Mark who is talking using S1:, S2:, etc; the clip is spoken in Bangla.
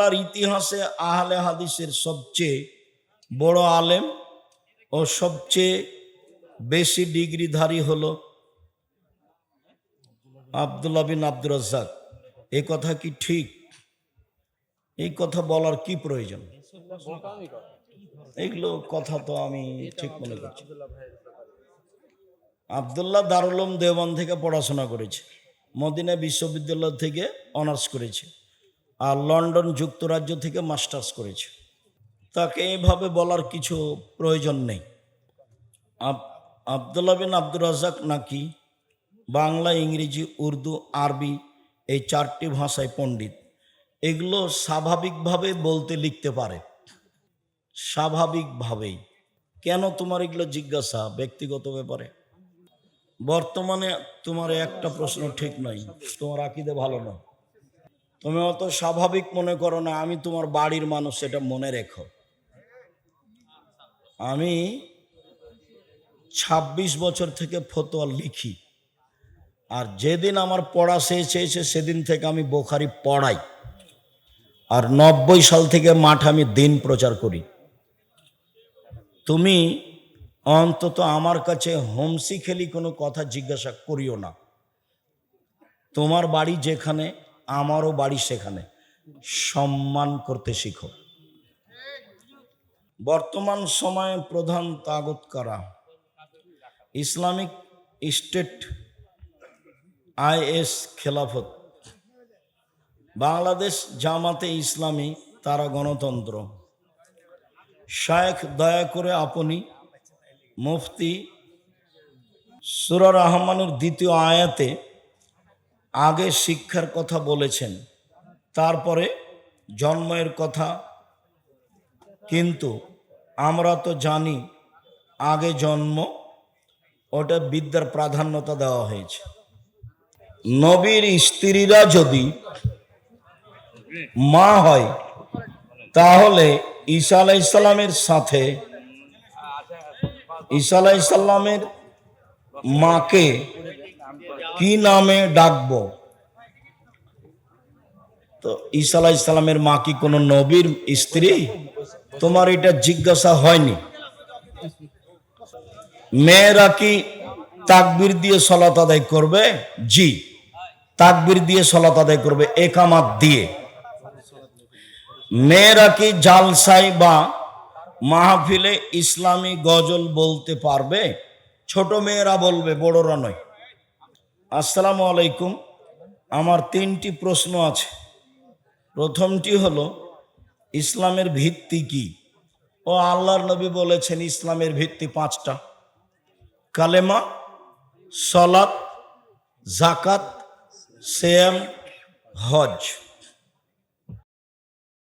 S1: বাংলার ইতিহাসে আহলে হাদিসের সবচেয়ে বড় আলেম ও সবচেয়ে বেশি ডিগ্রিধারী হল আবদুল্লাহ বিন আব্দুর রাজ্জাক। এই কথা কি ঠিক? এই কথা বলার কি প্রয়োজন? এইগুলো কথা তো আমি ঠিক মনে করছি। আবদুল্লাহ দারুলম দেওয়ান থেকে পড়াশোনা করেছে, মদিনা বিশ্ববিদ্যালয় থেকে অনার্স করেছে। আর লন্ডন যুক্তরাজ্য থেকে মাস্টার্স করেছে। তাকে এইভাবে বলার কিছু প্রয়োজন নেই। আব- আবদুল্লাহ বিন আব্দুর রাজাক নাকি বাংলা, ইংরেজি, উর্দু, আরবি এই চারটি ভাষায় পণ্ডিত। এগুলো স্বাভাবিকভাবে বলতে লিখতে পারে। স্বাভাবিকভাবেই। কেন তোমার এগুলো জিজ্ঞাসা ব্যক্তিগত ব্যাপারে? বর্তমানে তোমার একটা প্রশ্ন ঠিক নয় তোমার আকিদে ভালো নয়। তুমি অত স্বাভাবিক মনে করো না, আমি তোমার বাড়ির মানুষ, এটা মনে রেখো। আমি ২৬ বছর থেকে ফতোয়া লিখি। আর যেদিন আমার পড়া শেষ হয়েছে, সেদিন থেকে আমি বোখারি পড়াই। আর নব্বই সাল থেকে মাঠ আমি দিন প্রচার করি। তুমি অন্তত আমার কাছে হোমসি খেলি কোনো কথা জিজ্ঞাসা করিও না। তোমার বাড়ি যেখানে আমারও বাড়ি সেখানে। সম্মান করতে শিখো। বর্তমান সময়ে প্রধান তাগত করা? ইসলামিক স্টেট আইএস খেলাফত। বাংলাদেশ জামাতে ইসলামী তারা গণতন্ত্র। শায়েখ দয়া করে আপনি মুফতি সুরার রহমানের দ্বিতীয় আয়াতে আগে শিক্ষার কথা বলেছেন, তারপরে জন্মের কথা। কিন্তু আমরা তো জানি আগে জন্ম, ওটা বিদ্যার প্রাধান্যতা দেওয়া হয়েছে। নবীর স্ত্রীরা যদি মা হয়, তাহলে ঈসা আলাইসাল্লামের সাথে, ঈসা আলাইসাল্লামের মাকে কি নামে ডাকবো? তো ঈসা আলাইসাল্লামের মা কি কোনো নবীর স্ত্রী? তোমার এটা জিজ্ঞাসা হয়নি। মেয়েরা কি তাকবির দিয়ে সলাত আদায় করবে? জি, তাকবির দিয়ে সলাত আদায় করবে, একামাত দিয়ে। মেয়েরা কি জালসাই বা মাহফিলে ইসলামী গজল বলতে পারবে? ছোট মেয়েরা বলবে, বড়রা নয়। আসসালামু আলাইকুম। আমার তিনটি প্রশ্ন আছে। প্রথমটি হলো, ইসলামের ভিত্তি কি? ও আল্লাহর নবী বলেছেন, ইসলামের ভিত্তি পাঁচটা। কালেমা, সলাত জাকাত সেম হজ।